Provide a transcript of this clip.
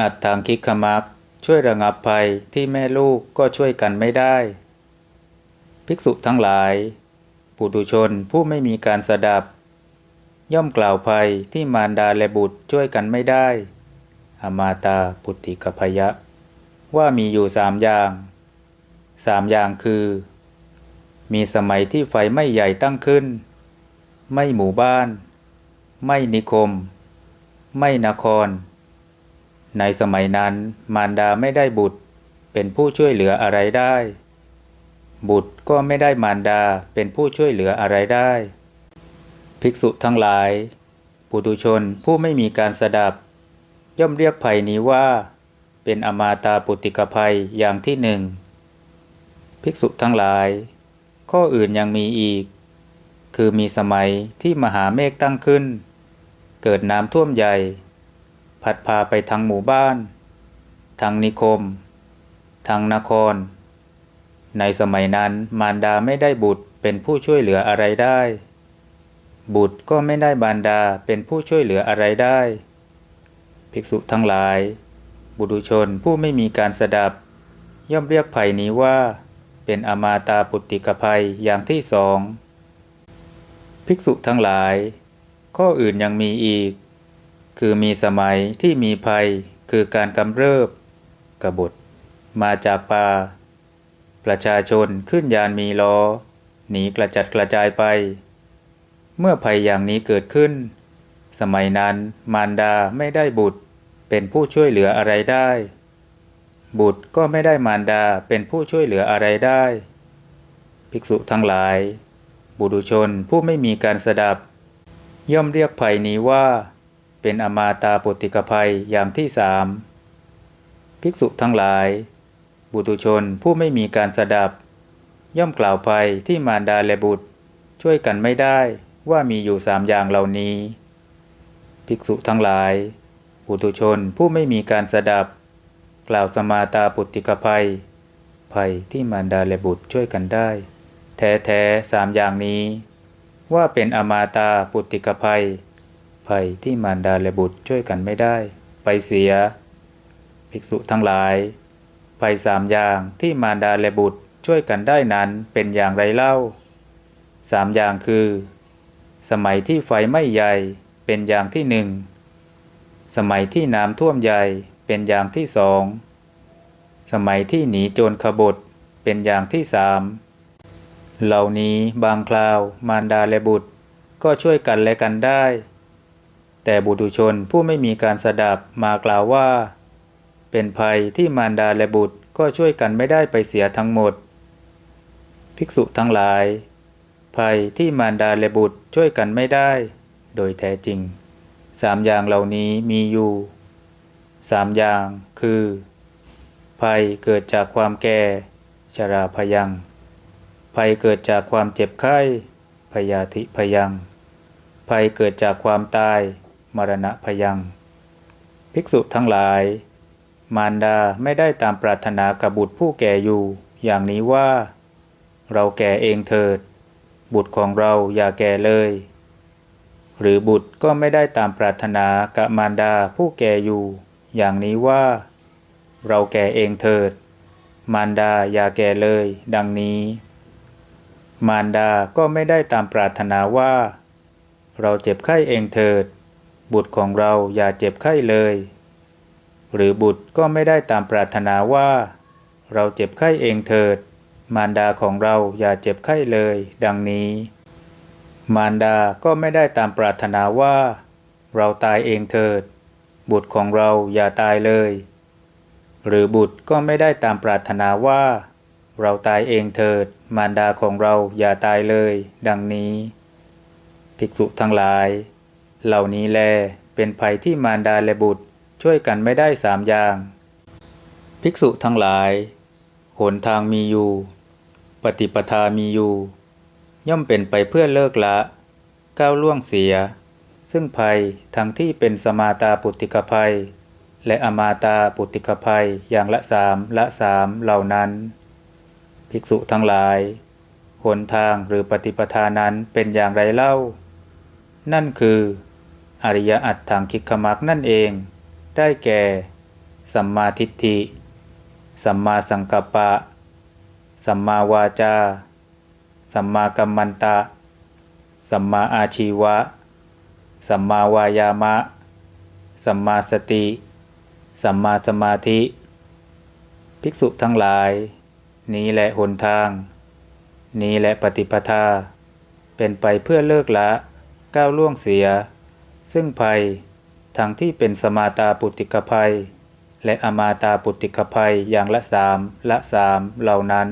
อัตถังคิกมักช่วยระงับภัยที่แม่ลูกก็ช่วยกันไม่ได้ ภิกษุทั้งหลาย ปุถุชนผู้ไม่มีการสดับ ย่อมกล่าวภัยที่มารดาและบุตรช่วยกันไม่ได้อมาตาปุติกพยะ ว่ามีอยู่สามอย่างสามอย่างคือ มีสมัยที่ไฟไม่ใหญ่ตั้งขึ้น ไม่หมู่บ้าน ไม่นิคม ไม่นคร ในสมัยนั้นมารดาไม่ได้บุตร เป็นผู้ช่วยเหลืออะไรได้ บุตรก็ไม่ได้มารดาเป็นผู้ช่วยเหลืออะไรได้ ภิกษุทั้งหลาย ปุถุชนผู้ไม่มีการสดับ ย่อมเรียกภัยนี้ว่า เป็นอมาตาปุติกภัยอย่างที่หนึ่งภิกษุทั้งหลาย ข้ออื่นยังมีอีก คือมีสมัยที่มหาเมฆตั้งขึ้น เกิดน้ำท่วมใหญ่ พัดพาไปทั้งหมู่บ้านทั้งนิคมทั้งนคร ในสมัยนั้นมารดาไม่ได้บุตรเป็นผู้ช่วยเหลืออะไรได้ บุตรก็ไม่ได้บารดาเป็นผู้ช่วยเหลืออะไรได้ ภิกษุทั้งหลาย บุตุชนผู้ไม่มีการสดับ ย่อมเรียกภัยนี้ว่า เป็นอมาตาปุติกภัยอย่างที่สอง ภิกษุทั้งหลาย ข้ออื่นยังมีอีก คือมีสมัยที่มีภัยคือการกำเริบกบฏ มาจากป่า ประชาชนขึ้นยานมีล้อ หนีกระจัดกระจายไป เมื่อภัยอย่างนี้เกิดขึ้น สมัยนั้นมารดาไม่ได้บุตรเป็นผู้ช่วยเหลืออะไรได้ บุตรก็ไม่ได้มารดาเป็นผู้ช่วยเหลืออะไรได้ ภิกษุทั้งหลาย บุตุชนผู้ไม่มีการสดับ ย่อมเรียกภัยนี้ว่า เป็นอมาตาปุติกภัยอย่างที่สามภิกษุทั้งหลาย บุตุชนผู้ไม่มีการสดับ ย่อมกล่าวภัยที่มารดาและบุตร ช่วยกันไม่ได้ว่ามีอยู่สามอย่างเหล่านี้ ภิกษุทั้งหลาย บุตุชนผู้ไม่มีการสดับ กล่าวสมาตาปุติกภัย ภัยที่มารดาและบุตรช่วยกันได้ แท้แท้สามอย่างนี้ ว่าเป็นอมาตาปุติกภัย ภัยที่มารดาและบุตรช่วยกันไม่ได้ ไปเสีย ภิกษุทั้งหลาย ภัยสามอย่างที่มารดาและบุตรช่วยกันได้นั้นเป็นอย่างไรเล่าสามอย่างคือ สมัยที่ไฟไม่ใหญ่เป็นอย่างที่หนึ่ง สมัยที่น้ำท่วมใหญ่เป็นอย่างที่สอง สมัยที่หนีโจรขบฏเป็นอย่างที่สาม เหล่านี้บางคราวมารดาและบุตรก็ช่วยกันและกันได้ แต่บุตุชนผู้ไม่มีการสดับมากล่าวว่า เป็นภัยที่มารดาและบุตรก็ช่วยกันไม่ได้ไปเสียทั้งหมด ภิกษุทั้งหลาย ภัยที่มารดาและบุตรช่วยกันไม่ได้ โดยแท้จริงสามอย่างเหล่านี้มีอยู่สามอย่างคือ ภัยเกิดจากความแก่ ชราพยัง ภัยเกิดจากความเจ็บไข้ พยาธิพยัง ภัยเกิดจากความตาย มรณะพยัง ภิกษุทั้งหลาย มารดาไม่ได้ตามปรารถนากับบุตรผู้แก่อยู่ อย่างนี้ว่า เราแก่เองเถิด บุตรของเราอย่าแก่เลย หรือบุตรก็ไม่ได้ตามปรารถนากับมารดาผู้แก่อยู่ อย่างนี้ว่า เราแก่เองเถิด มารดาอย่าแก่เลย ดังนี้ มารดาก็ไม่ได้ตามปรารถนาว่า เราเจ็บไข้เองเถิด บุตรของเราอย่าเจ็บไข้เลย หรือบุตรก็ไม่ได้ตามปรารถนาว่า เราเจ็บไข้เองเถิด มารดาของเราอย่าเจ็บไข้เลย ดังนี้ มารดาก็ไม่ได้ตามปรารถนาว่า เราตายเองเถิด บุตรของเราอย่าตายเลย หรือบุตรก็ไม่ได้ตามปรารถนาว่า เราตายเองเถิด มารดาของเราอย่าตายเลย ดังนี้ ภิกษุทั้งหลาย เหล่านี้แล เป็นภัยที่มารดาและบุตรช่วยกันไม่ได้สามอย่าง ภิกษุทั้งหลาย หนทางมีอยู่ ปฏิปทามีอยู่ ย่อมเป็นไปเพื่อเลิกละ ก้าวล่วงเสีย ซึ่งภัยทั้งที่เป็นสมาตาปุติกภัย และอมาตาปุติกภัยอย่างละสามละสามเหล่านั้น ภิกษุทั้งหลาย หนทางหรือปฏิปทานั้นเป็นอย่างไรเล่า นั่นคือ อริยอัตถังคิกขมักนั่นเอง ได้แก่ สัมมาทิฏฐิ สัมมาสังกัปปะ สัมมาวาจา สัมมากัมมันตะ สัมมาอาชีวะ สัมมาวายามะ สัมมาสติ สัมมาสมาธิ ภิกษุทั้งหลาย นี้แหละหนทาง นี้แหละปฏิปทา เป็นไปเพื่อเลิกละก้าวล่วงเสีย ซึ่งภัยทั้งที่เป็นสมาตาปุติกภัย และอมาตาปุติกภัยอย่างละสามละสามเหล่านั้น